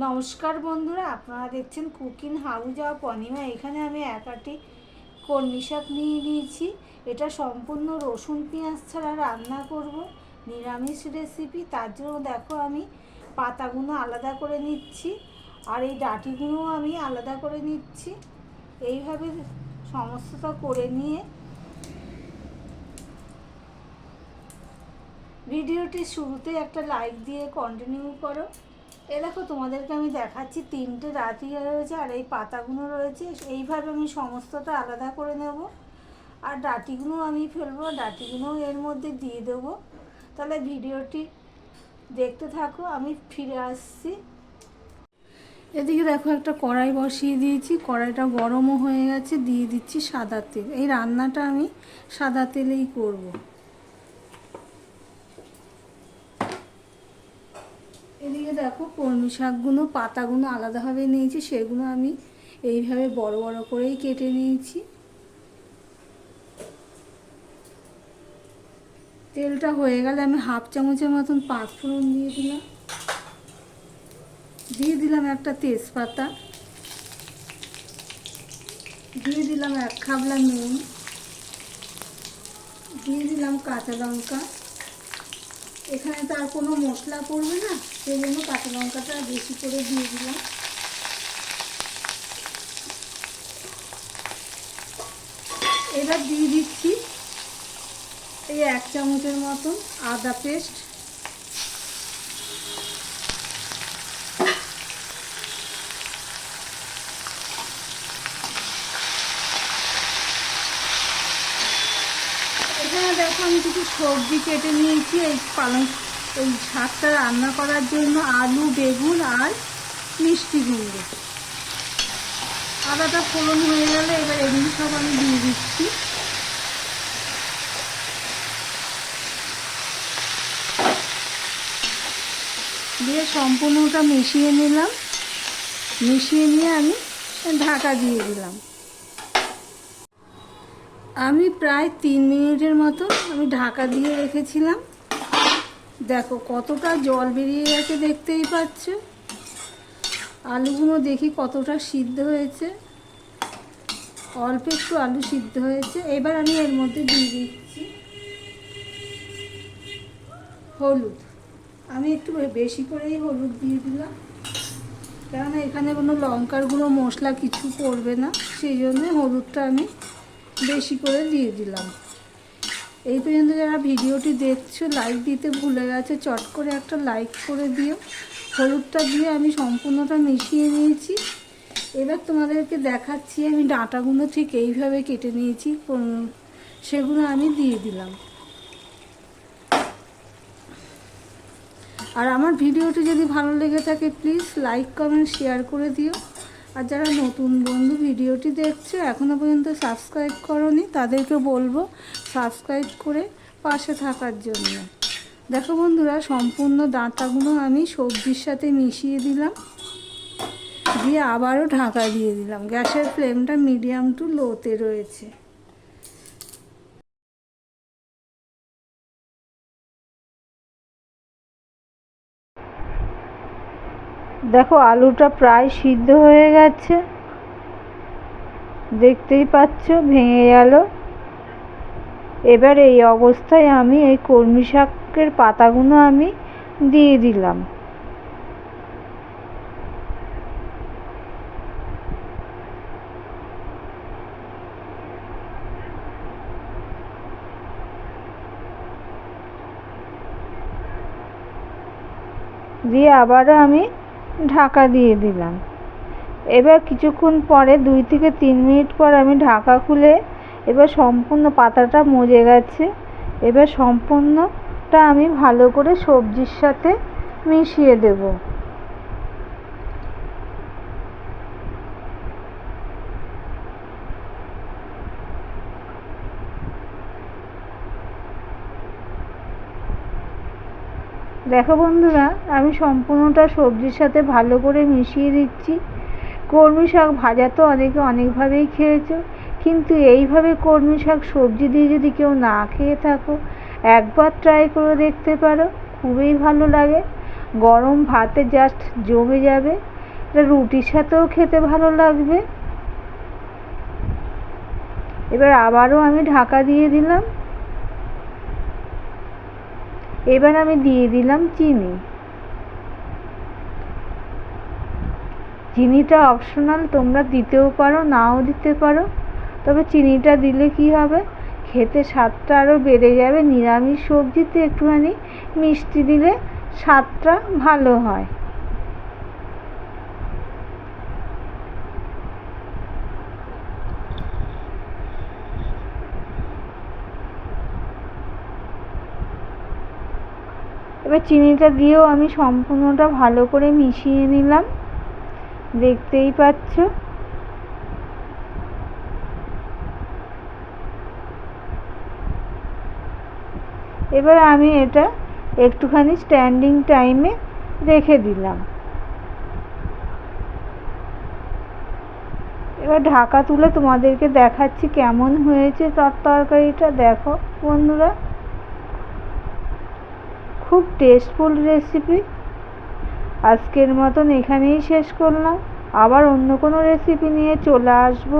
নমস্কার বন্ধুরা, আপনারা দেখছেন কুকিং হাউজ অফ অনিমা। এখানে আমি একাটি কর্মী শাক নিয়ে নিয়েছি। এটা সম্পূর্ণ রসুন পেঁয়াজ ছাড়া রান্না করব। নিরামিষ রেসিপি তার জন্য দেখো আমি পাতাগুলো আলাদা করে নিচ্ছি আর এই ডাঁটিগুলোও আমি আলাদা করে নিচ্ছি। এইভাবে সমস্তটা করে নিয়ে ভিডিওটি শুরুতে একটা লাইক দিয়ে কন্টিনিউ করো। এ দেখো, তোমাদেরকে আমি দেখাচ্ছি, তিনটে রাতি রয়েছে আর এই পাতাগুলো রয়েছে। এইভাবে আমি সমস্তটা আলাদা করে নেব। আর ডাটিগুলো আমি ফেলব ডাটিগুলোও এর মধ্যে দিয়ে দেবো। তাহলে ভিডিওটি দেখতে থাকো, আমি ফিরে আসছি। এদিকে দেখো, একটা কড়াই বসিয়ে দিয়েছি। কড়াইটা গরমও হয়ে গেছে, দিয়ে দিচ্ছি সাদা তেল। এই রান্নাটা আমি সাদা তেলেই করব। এদিকে দেখো, কলমি শাকগুলো, পাতাগুলো আলাদাভাবে নিয়েছি, সেগুলো আমি এইভাবে বড় বড় করেই কেটে নিয়েছি। তেলটা হয়ে গেলে আমি হাফ চামচের মতন পাঁচফোড়ন দিয়ে দিলাম। দিয়ে দিলাম একটা তেজপাতা। দিয়ে দিলাম এক খাবলা নুন। দিয়ে দিলাম কাঁচা লঙ্কা। এখানে তো আর কোনো মশলা পড়বে না, সেই জন্য কাঁচা লঙ্কাটা বেশি করে দিয়ে দিলাম। এবার দিয়ে দিচ্ছি এই এক চামচের মতন আদা পেস্ট। কিছু সবজি কেটে নিয়েছি, এই পালং এই শাকটা রান্না করার জন্য আলু, বেগুন আর মিষ্টি গুঁড়ো আদাটা ফোড়ন হয়ে গেলে এবার এগুলো সব আমি দিয়ে দিচ্ছি। দিয়ে সম্পূর্ণটা মিশিয়ে নিলাম। মিশিয়ে নিয়ে আমি ঢাকা দিয়ে দিলাম। আমি প্রায় তিন মিনিটের মতো আমি ঢাকা দিয়ে রেখেছিলাম। দেখো কতটা জল বেরিয়ে গেছে দেখতেই পাচ্ছ। আলুগুলো দেখি কতটা সিদ্ধ হয়েছে। অল্প একটু আলু সিদ্ধ হয়েছে। এবার আমি এর মধ্যে দিয়ে দিচ্ছি হলুদ। আমি একটু বেশি করেই হলুদ দিয়ে দিলাম। কেননা এখানে কোনো লঙ্কার গুঁড়ো মশলা কিছু পড়বে না। সেই জন্য হলুদটা আমি বেশি করে দিয়ে দিলাম। এই পর্যন্ত যারা ভিডিওটি দেখছ লাইক দিতে ভুলে গেছে, চট করে একটা লাইক করে দিও। হলুদটা দিয়ে আমি সম্পূর্ণটা মিশিয়ে নিয়েছি। এবার তোমাদেরকে দেখাচ্ছি, আমি ডাঁটাগুলো ঠিক এইভাবে কেটে নিয়েছি সেগুলো আমি দিয়ে দিলাম। আর আমার ভিডিওটি যদি ভালো লেগে থাকে প্লিজ লাইক কমেন্ট শেয়ার করে দিও। আর যারা নতুন বন্ধু ভিডিওটি দেখছে এখনও পর্যন্ত সাবস্ক্রাইব করনি, তাদেরকে বলব সাবস্ক্রাইব করে পাশে থাকার জন্য। দেখো বন্ধুরা, সম্পূর্ণ দাঁতাগুলো আমি সবজির সাথে মিশিয়ে দিলাম, দিয়ে আবারও ঢাকা দিয়ে দিলাম। গ্যাসের ফ্লেমটা মিডিয়াম টু লোতে রয়েছে। দেখো, আলুটা প্রায় সিদ্ধ হয়ে গেছে। দেখতেই পাচ্ছ, ভেঙে গেল। এবার এই অবস্থায় আমি এই কলমি শাকের পাতাগুলো আমি দিয়ে দিলাম। দিয়ে আবারও আমি ঢাকা দিয়ে দিলাম। এবার কিছুক্ষণ পরে দুই থেকে তিন মিনিট পর আমি ঢাকা খুলে এবার সম্পূর্ণ পাতাটা মজে গেছে। এবার সম্পূর্ণটা আমি ভালো করে সবজির সাথে মিশিয়ে দেব। দেখো বন্ধুরা, আমি সম্পূর্ণটা সবজির সাথে ভালো করে মিশিয়ে দিচ্ছি। কলমি শাক ভাজা তো অনেকে অনেকভাবেই খেয়েছো, কিন্তু এইভাবে কলমি শাক সবজি দিয়ে যদি কেউ না খেয়ে থাকো, একবার ট্রাই করে দেখতে পারো, খুবই ভালো লাগে। গরম ভাতে জাস্ট জমে যাবে, এটা রুটির সাথেও খেতে ভালো লাগবে। এবার আবারও আমি ঢাকা দিয়ে দিলাম। এবার আমি দিয়ে দিলাম চিনি। চিনিটা অপশনাল তোমরা দিতেও পারো, নাও দিতে পারো। তবে চিনিটা দিলে কি হবে? খেতে স্বাদটা আরও বেড়ে যাবে। নিরামিষ সবজিতে একটুখানি মিষ্টি দিলে স্বাদটা ভালো হয়। এবার চিনিটা দিয়েও আমি সম্পূর্ণটা ভালো করে মিশিয়ে নিলাম। দেখতেই পাচ্ছ। এবার আমি এটা একটুখানি স্ট্যান্ডিং টাইমে রেখে দিলাম। এবার ঢাকা তুলে তোমাদেরকে দেখাচ্ছি কেমন হয়েছে তর তরকারিটা। দেখো বন্ধুরা। খুব টেস্টফুল রেসিপি আজকের মতন এখানেই শেষ করলাম। আবার অন্য কোনো রেসিপি নিয়ে চলে আসব।